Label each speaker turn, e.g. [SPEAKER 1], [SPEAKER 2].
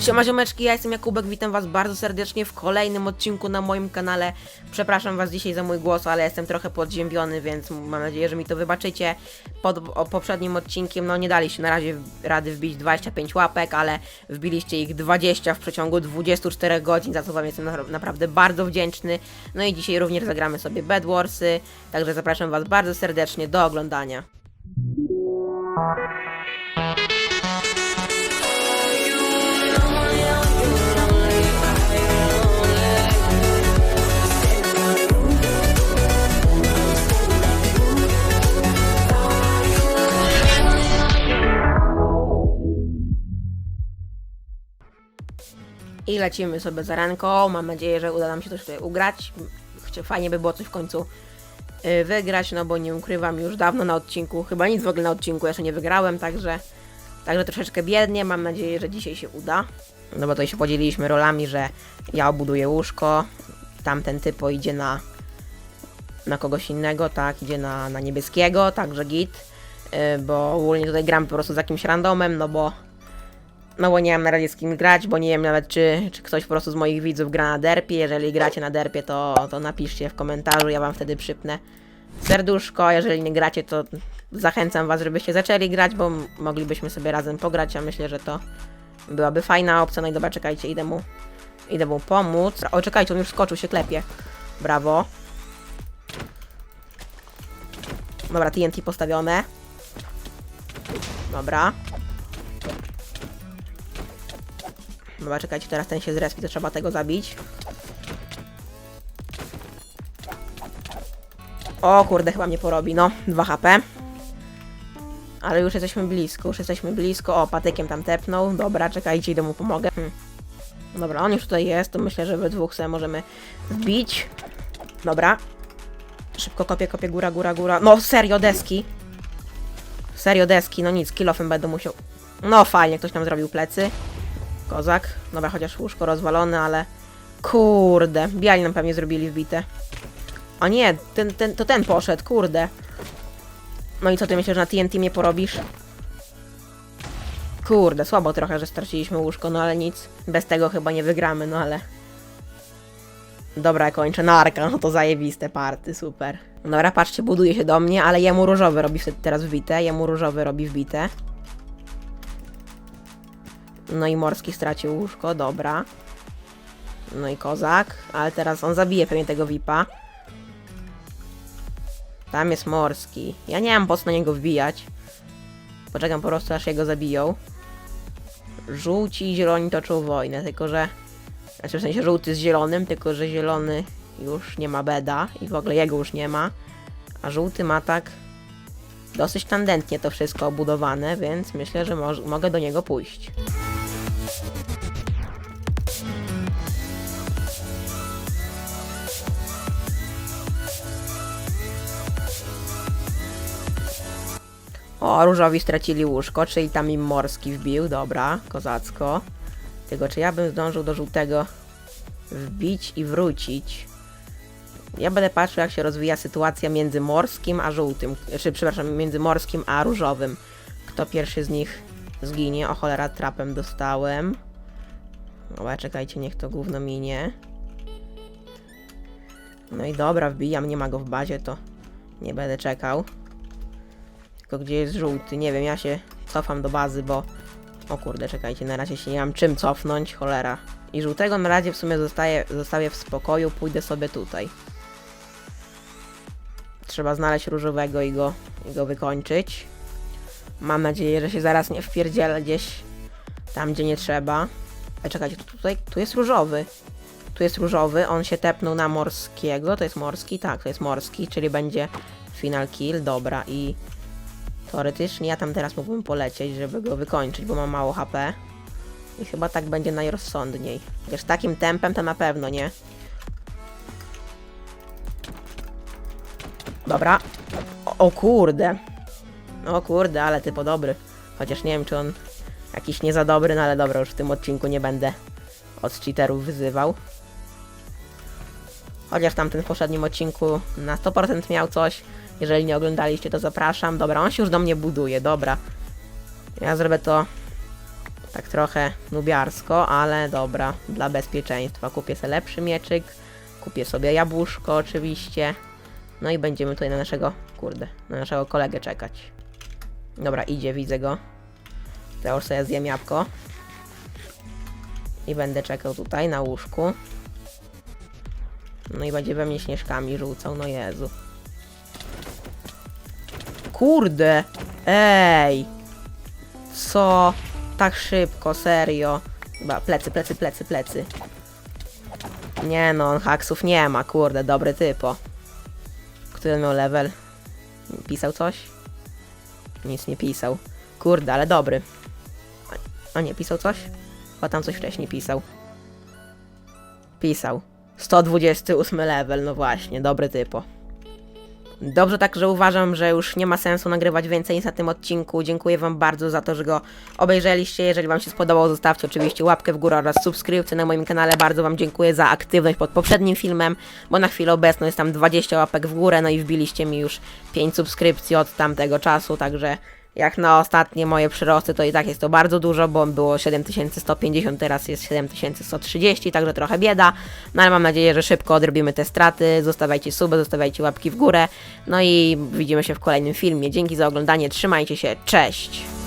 [SPEAKER 1] Siema ziomeczki, ja jestem Jakubek, witam was bardzo serdecznie w kolejnym odcinku na moim kanale. Przepraszam was dzisiaj za mój głos, ale jestem trochę podziębiony, więc mam nadzieję, że mi to wybaczycie. Pod poprzednim odcinkiem, no nie daliście na razie rady wbić 25 łapek, ale wbiliście ich 20 w przeciągu 24 godzin, za co wam jestem na, naprawdę bardzo wdzięczny. No i dzisiaj również zagramy sobie Bed Warsy, także zapraszam was bardzo serdecznie do oglądania. I lecimy sobie za ranką. Mam nadzieję, że uda nam się coś tutaj ugrać. Fajnie by było coś w końcu y, wygrać, no bo nie ukrywam już dawno na odcinku. Chyba nic w ogóle na odcinku jeszcze nie wygrałem, także, także troszeczkę biednie. Mam nadzieję, że dzisiaj się uda. No bo tutaj się podzieliliśmy rolami, że ja obuduję łóżko, tamten typo idzie na, na kogoś innego, tak, idzie na, na niebieskiego, także git. Y, bo ogólnie tutaj gram po prostu z jakimś randomem, no bo no bo nie wiem na razie z kim grać, bo nie wiem nawet czy, czy ktoś po prostu z moich widzów gra na derpie. Jeżeli gracie na derpie, to, to napiszcie w komentarzu, ja wam wtedy przypnę serduszko. a Jeżeli nie gracie, to zachęcam was, żebyście zaczęli grać, bo moglibyśmy sobie razem pograć. Ja myślę, że to byłaby fajna opcja. No i dobra, czekajcie, idę mu, idę mu pomóc. O, czekajcie, on już skoczył, się klepie. Brawo. Dobra, TNT postawione. Dobra. Dobra, czekajcie, teraz ten się zrespi, to trzeba tego zabić. O kurde, chyba mnie porobi, no. 2 HP. Ale już jesteśmy blisko, już jesteśmy blisko. O, patykiem tam tepnął. Dobra, czekajcie, idę mu pomogę. Hm. Dobra, on już tutaj jest, to myślę, że we dwóch sobie możemy wbić. Dobra. Szybko kopię, kopię, góra, góra, góra. No, serio, deski. Serio, deski, no nic, kilofem będę musiał... No, fajnie, ktoś nam zrobił plecy. Kozak. Dobra, chociaż łóżko rozwalone, ale... Kurde, biali nam pewnie zrobili wbite. O nie, ten, ten, to ten poszedł, kurde. No i co ty myślisz, że na TNT mnie porobisz? Kurde, słabo trochę, że straciliśmy łóżko, no ale nic. Bez tego chyba nie wygramy, no ale... Dobra, kończę narka, no to zajebiste party, super. Dobra, patrzcie, buduje się do mnie, ale jemu różowy robi wtedy teraz wbite, jemu różowy robi wbite. No i Morski stracił łóżko, dobra. No i Kozak, ale teraz on zabije pewnie tego VIPa. Tam jest Morski. Ja nie mam po co na niego wbijać. Poczekam po prostu aż jego zabiją. Żółci i zieloni toczą wojnę, tylko że... Znaczy w sensie żółty z zielonym, tylko że zielony już nie ma beda i w ogóle jego już nie ma. A żółty ma tak dosyć tandetnie to wszystko obudowane, więc myślę, że moż- mogę do niego pójść. O, różowi stracili łóżko, czyli tam im morski wbił, dobra, kozacko. Tylko czy ja bym zdążył do żółtego wbić i wrócić? Ja będę patrzył, jak się rozwija sytuacja między morskim a żółtym, czy przepraszam, między morskim a różowym. Kto pierwszy z nich zginie? O cholera, trapem dostałem. Dobra, czekajcie, niech to gówno minie. No i dobra, wbijam, nie ma go w bazie, to nie będę czekał. Tylko gdzie jest żółty? Nie wiem, ja się cofam do bazy, bo... O kurde, czekajcie, na razie się nie mam czym cofnąć, cholera. I żółtego na razie w sumie zostaje, zostawię w spokoju, pójdę sobie tutaj. Trzeba znaleźć różowego i go, i go wykończyć. Mam nadzieję, że się zaraz nie wpierdzielę gdzieś tam, gdzie nie trzeba. E, czekajcie, tu, tutaj, tu jest różowy. Tu jest różowy, on się tepnął na morskiego, to jest morski, tak, to jest morski, czyli będzie final kill, dobra i teoretycznie ja tam teraz mógłbym polecieć, żeby go wykończyć, bo mam mało HP i chyba tak będzie najrozsądniej. Wiesz, takim tempem to na pewno, nie? Dobra. O, o kurde. O kurde, ale typo dobry. Chociaż nie wiem, czy on jakiś nie za dobry, no ale dobra, już w tym odcinku nie będę od cheaterów wyzywał. Chociaż tamten w poprzednim odcinku na 100% miał coś. Jeżeli nie oglądaliście, to zapraszam. Dobra, on się już do mnie buduje, dobra. Ja zrobię to Tak trochę nubiarsko, ale dobra, dla bezpieczeństwa. Kupię sobie lepszy mieczyk, kupię sobie jabłuszko oczywiście. No i będziemy tutaj na naszego, kurde, na naszego kolegę czekać. Dobra, idzie, widzę go. Już sobie zjem jabłko. I będę czekał tutaj na łóżku. No i będzie we mnie śnieżkami rzucał, no Jezu. Kurde! Ej! Co? Tak szybko, serio. Chyba plecy, plecy, plecy, plecy. Nie no, on haksów nie ma, kurde, dobry typo. Który miał level? Pisał coś? Nic nie pisał. Kurde, ale dobry. A nie, pisał coś? Chyba tam coś wcześniej pisał. Pisał. 128 level, no właśnie, dobry typo. Dobrze, także uważam, że już nie ma sensu nagrywać więcej nic na tym odcinku. Dziękuję Wam bardzo za to, że go obejrzeliście. Jeżeli Wam się spodobał, zostawcie oczywiście łapkę w górę oraz subskrypcję na moim kanale. Bardzo Wam dziękuję za aktywność pod poprzednim filmem, bo na chwilę obecną jest tam 20 łapek w górę, no i wbiliście mi już 5 subskrypcji od tamtego czasu, także jak na ostatnie moje przyrosty, to i tak jest to bardzo dużo, bo było 7150, teraz jest 7130, także trochę bieda, no ale mam nadzieję, że szybko odrobimy te straty. Zostawiajcie suby, zostawiajcie łapki w górę, no i widzimy się w kolejnym filmie. Dzięki za oglądanie, trzymajcie się, cześć!